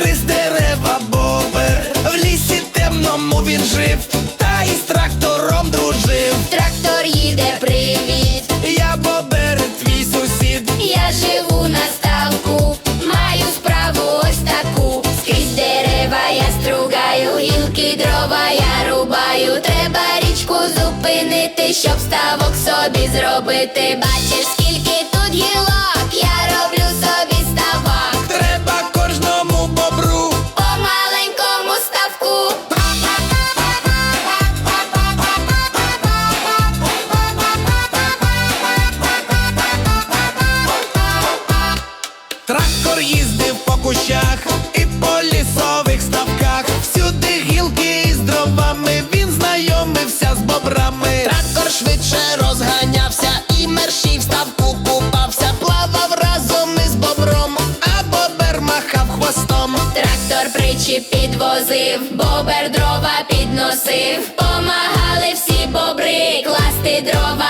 гриз дерева бобер, в лісі темному він жив, та із трактором дружив. Трактор їде привіт, я бобер, твій сусід. Я живу на ставку, маю справу ось таку. Скрізь дерева я стругаю, гілки дрова я рубаю. Треба річку зупинити, щоб ставок собі зробити. Бачиш, скільки. Трактор їздив по кущах і по лісових ставках. Всюди гілки із дровами, він знайомився з бобрами. Трактор швидше розганявся і мерщій в ставку купався, плавав разом із бобром, а бобер махав хвостом. Трактор причіп підвозив, бобер дрова підносив, помагали всі бобри класти дрова